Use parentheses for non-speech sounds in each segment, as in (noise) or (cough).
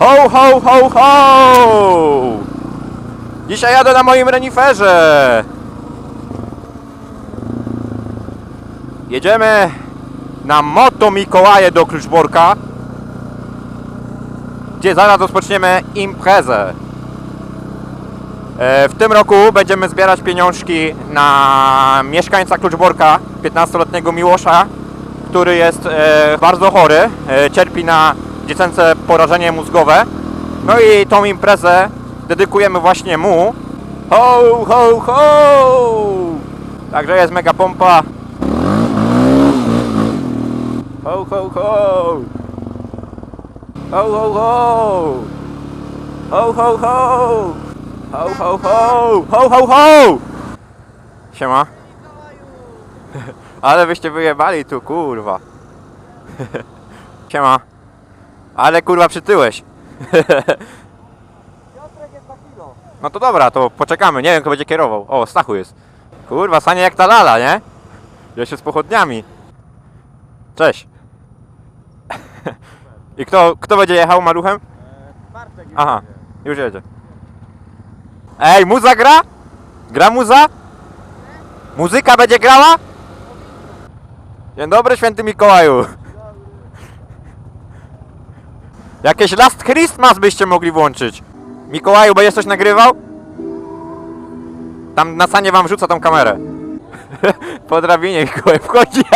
Ho, ho, ho, ho! Dzisiaj jadę na moim reniferze! Jedziemy na Moto Mikołaje do Kluczborka, gdzie zaraz rozpoczniemy imprezę. E, W tym roku będziemy zbierać pieniążki na mieszkańca Kluczborka, 15-letniego Miłosza, który jest e, bardzo chory, e, cierpi na dziecięce porażenie mózgowe. No i tą imprezę dedykujemy właśnie mu. Ho, ho, ho! Także jest mega pompa. Ho, ho, ho! Ho, ho, ho! Ho, ho, ho! Ho, ho, ho! Ho, ho, ho! Siema. (laughs) Ale byście wyjebali tu, kurwa. (laughs) Siema. Ale kurwa przytyłeś. No to dobra, to poczekamy. Nie wiem, kto będzie kierował. O, Stachu jest. Kurwa, sanie jak ta lala, nie? Ja się z pochodniami. Cześć. I kto, kto będzie jechał maluchem? Aha, już jedzie. Ej, muza gra? Gra muza? Muzyka będzie grała? Dzień dobry, święty Mikołaju. Jakieś Last Christmas byście mogli włączyć. Mikołaju, będziesz coś nagrywał? Tam na sanie wam rzuca tą kamerę. (laughs) Po drabinie Mikołaj wchodzi. (laughs)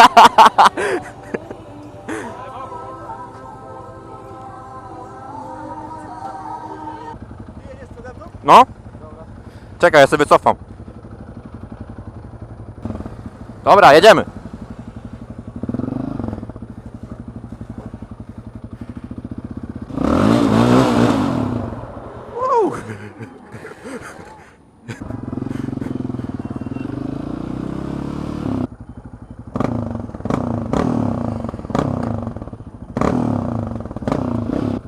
No? Czekaj, ja sobie cofam. Dobra, jedziemy.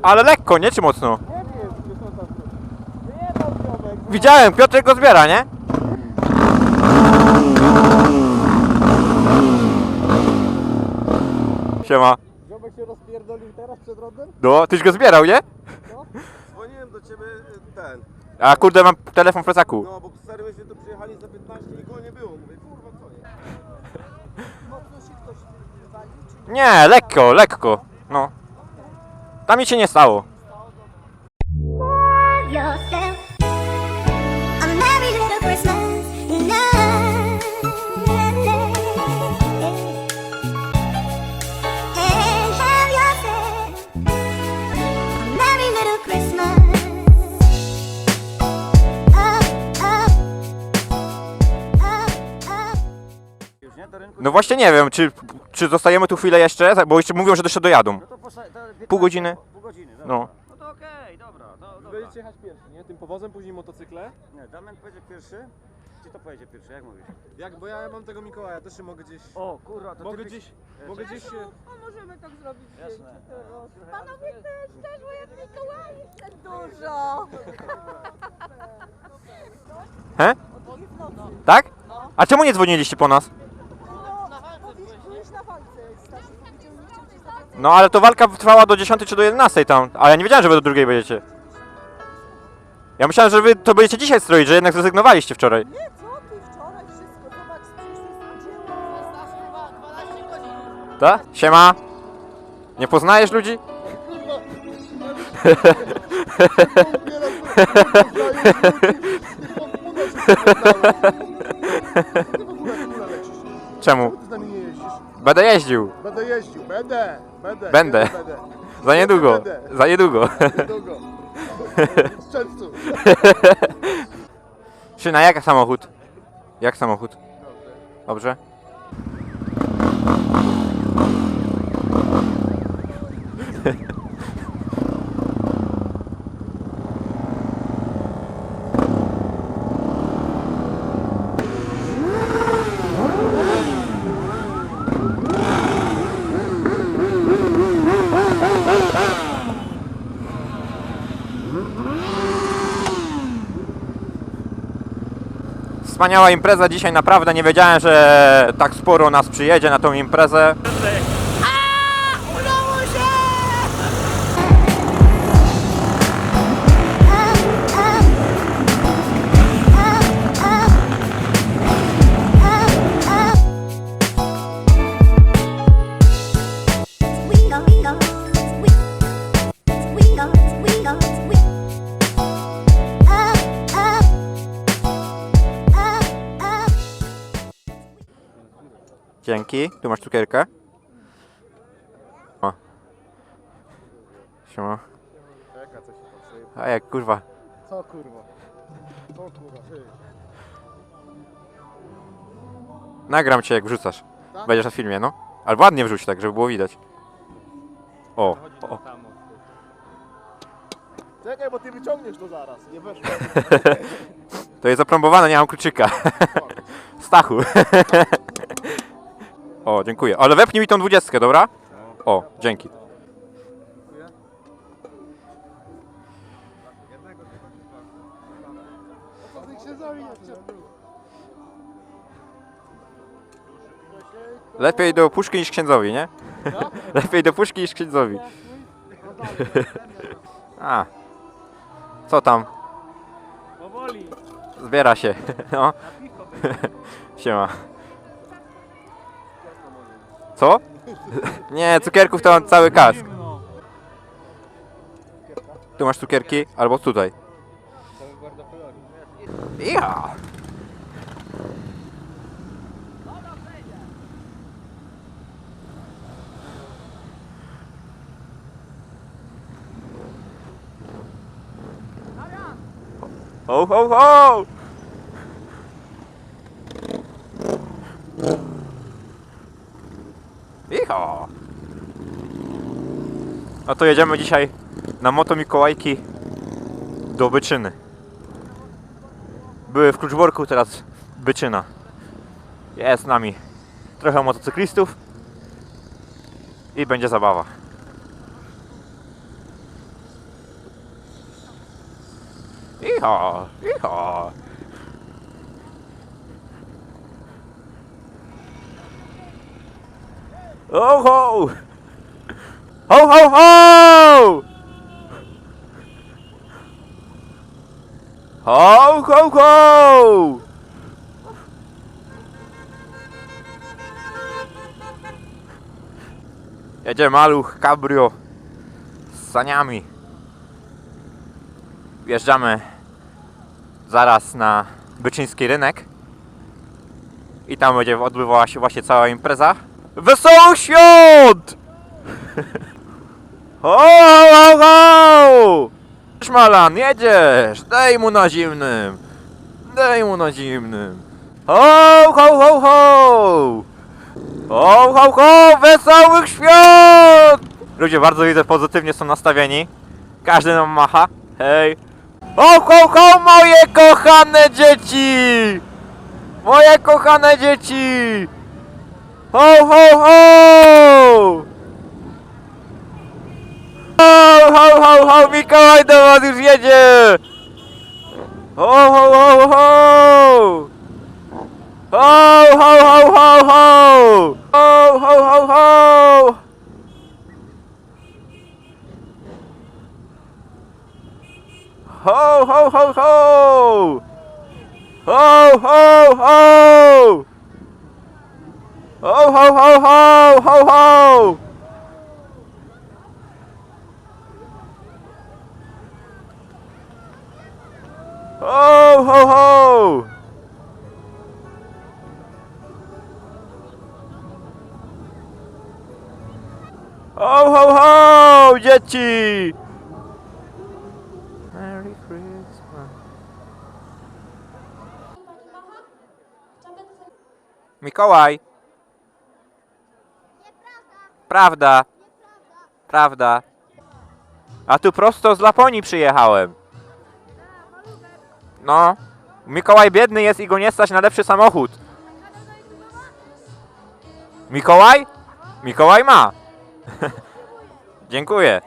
Ale lekko, nie czy mocno? Nie wiem, gdzie są tam Wyjebał ziomek. Widziałem, Piotrek go zbiera, nie? Siema. Ziomek się rozpierdolił teraz przed rodem? No, tyś go zbierał, nie? Dzwoniłem do ciebie y, ten. A kurde, mam telefon w plecaku. No bo stary myśmy tu przyjechali za 15 i go nie było. Mówię, kurwa co jest? Mocno się ktoś walił czy Nie, lekko, lekko. No. Tam nic się nie stało. No właśnie nie wiem, czy, czy zostajemy tu chwilę jeszcze, bo jeszcze mówią, że jeszcze dojadą. No to poszedł. Pół godziny? Pół godziny, dobra. No. No to okej, dobra. To, dobra. Będziecie jechać pierwszy, nie? Tym powozem, później motocykle. Nie, Damian pojedzie pierwszy. Czy to pojedzie pierwszy, jak mówisz? Jak, bo ja mam tego Mikołaja, też się mogę gdzieś... O kurwa, to mogę ty byś- gdzieś, Wiesz, mogę gdzieś się... A możemy tak zrobić Jasne. zdjęcie. Panowie też, też, bo jest Mikołaj jeszcze dużo. He? Tak? A czemu nie dzwoniliście po nas? No ale to walka trwała do 10 czy do 11 tam, ale ja nie wiedziałem, że wy do drugiej będziecie. Ja myślałem, że wy to będziecie dzisiaj stroić, że jednak zrezygnowaliście wczoraj. Nie, co ty, wczoraj wszystko, zobacz, co się dzieło. Tak? Siema. Nie poznajesz ludzi? Czemu? Ty z nami nie jeździsz? Będę jeździł. Będę jeździł, będę, będę. Będę. kiedy. Za niedługo. Będę. Za niedługo. Niedługo. (laughs) W czerwcu. Szyna, jak samochód? Jak samochód? Dobrze? Wspaniała impreza dzisiaj, naprawdę nie wiedziałem, że tak sporo nas przyjedzie na tą imprezę. Dzięki. Tu masz cukierkę. O. Siema. Czeka, co się. A jak kurwa. Co kurwa? Co kurwa, ty? Nagram cię jak wrzucasz. Tak? Będziesz na filmie, no. Ale ładnie wrzuć tak, żeby było widać. O, o. Czekaj, bo ty wyciągniesz to zaraz. Nie weszło. (laughs) To jest zaplombowane, nie mam kluczyka. (laughs) Stachu. (laughs) o, dziękuję. Ale wepnij mi tą dwudziestkę, dobra? O, dzięki. Lepiej do puszki niż księdzowi, nie? (laughs) Lepiej do puszki niż księdzowi. A. Co tam? Powoli. Zbiera się. (laughs) No. (laughs) Siema. Co? (laughs) Nie, cukierków to mam cały kask. Tu masz cukierki, albo tutaj. Ja. Ho, ho, ho! No to jedziemy dzisiaj na moto Mikołajki do Byczyny. Były w Kluczborku, teraz Byczyna. Jest z nami trochę motocyklistów i będzie zabawa. Icho, icho. Ho ho! Ho ho ho! Ho ho ho! Jedzie maluch cabrio z saniami. Wjeżdżamy zaraz na byczyński rynek. I tam będzie odbywała się właśnie cała impreza. Wesołych świąt! (laughs) Ho, ho, ho! Szmalan, jedziesz! Daj mu na zimnym! Daj mu na zimnym! Ho, ho, ho, ho! Ho, ho, ho! Wesołych świąt! Ludzie bardzo widzę pozytywnie są nastawieni. Każdy nam macha. Hej! Ho, ho, ho, moje kochane dzieci! Moje kochane dzieci! Ho, ho, ho! Ho, ho, Mikołaj do was już jedzie! Ho, ho, ho, ho! Ho, ho, ho, ho, ho! Ho, ho, ho, ho! Ho, ho, ho, ho! Ho, ho, ho! Ho, ho, ho, ho, ho, ho! Ho, ho, ho! Ho, ho, ho, dzieci! Merry Christmas. Mikołaj! Prawda. Prawda. A tu prosto z Laponii przyjechałem. No. Mikołaj biedny jest i go nie stać na lepszy samochód. Mikołaj? Mikołaj ma. (laughs) Dziękuję.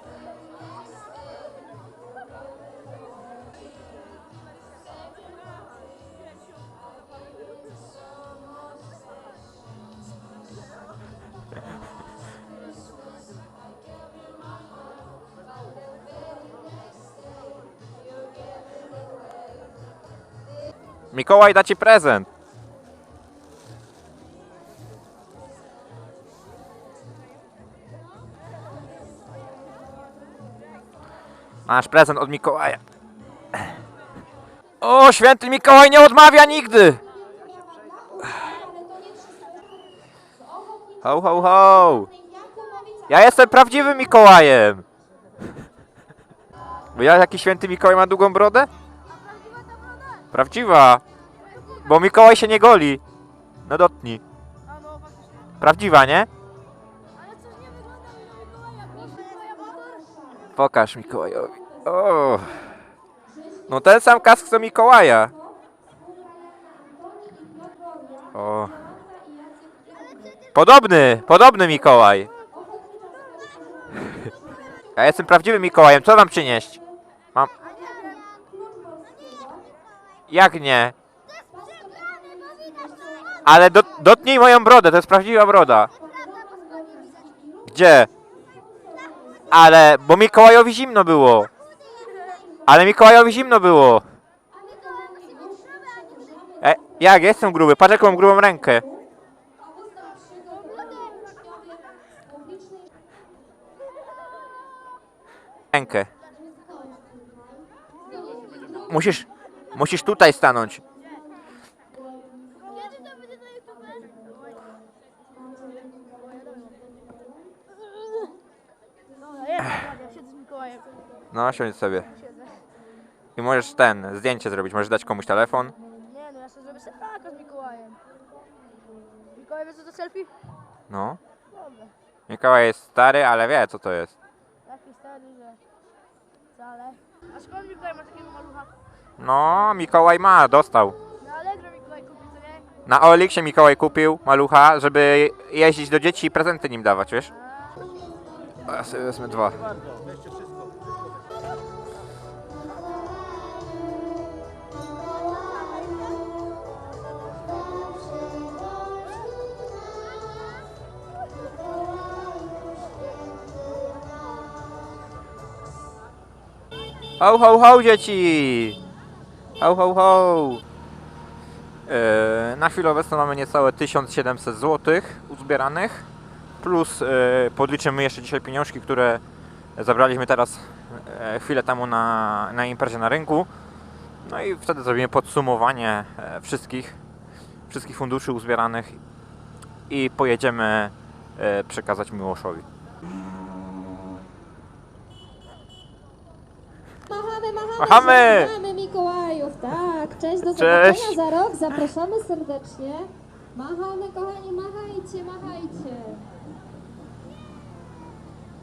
Mikołaj da ci prezent. Masz prezent od Mikołaja. O, święty Mikołaj nie odmawia nigdy! Ho, ho, ho! Ja jestem prawdziwym Mikołajem! Ja jaki święty Mikołaj ma długą brodę? Prawdziwa! Bo Mikołaj się nie goli. No dotknij. Prawdziwa, nie? Pokaż Mikołajowi. O. No ten sam kask co Mikołaja. O. Podobny, podobny Mikołaj. Ja jestem prawdziwym Mikołajem, co mam przynieść? Mam... Jak nie? Ale do, dotknij moją brodę, to jest prawdziwa broda. Gdzie? Ale, bo Mikołajowi zimno było. Ale Mikołajowi zimno było. E, jak? Jestem gruby, patrz jaką mam grubą rękę. Rękę. Musisz, musisz tutaj stanąć. Siedzę z Mikołajem. No, siądź sobie. I możesz ten, zdjęcie zrobić, możesz dać komuś telefon. Nie no, ja sobie zrobię selfie z Mikołajem. Mikołaj, wiesz co to selfie? No. Dobra. Mikołaj jest stary, ale wie co to jest. Taki stary, że... Wcale. A skąd Mikołaj ma takiego malucha? No, Mikołaj ma, dostał. Na Allegro Mikołaj kupił, to nie? Na Oliksie Mikołaj kupił malucha, żeby jeździć do dzieci i prezenty nim dawać, wiesz? A ja sobie wezmę dwa. Ho, ho, ho, dzieci! Ho, ho, ho! E, Na chwilę obecną mamy niecałe 1700 zł uzbieranych, plus e, podliczymy jeszcze dzisiaj pieniążki, które zabraliśmy teraz e, chwilę temu na, na imprezie na rynku. No i wtedy zrobimy podsumowanie wszystkich, wszystkich funduszy uzbieranych i pojedziemy przekazać Miłoszowi. Machamy, machamy, Machamy! Mamy Mikołajów, tak. Cześć, do Cześć. zobaczenia za rok. Zapraszamy serdecznie. Machamy, kochani, machajcie, machajcie.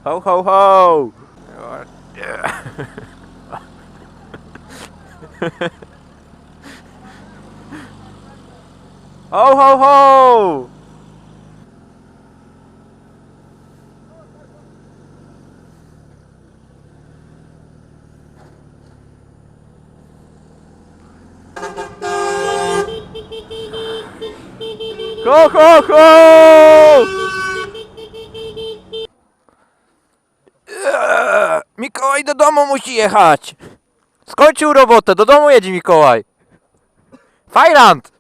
Ho, ho, ho! (laughs) Ho, ho, ho! Ho, ho, ho! Eee, Mikołaj do domu musi jechać. Skończył robotę, do domu jedzie Mikołaj. Fajland!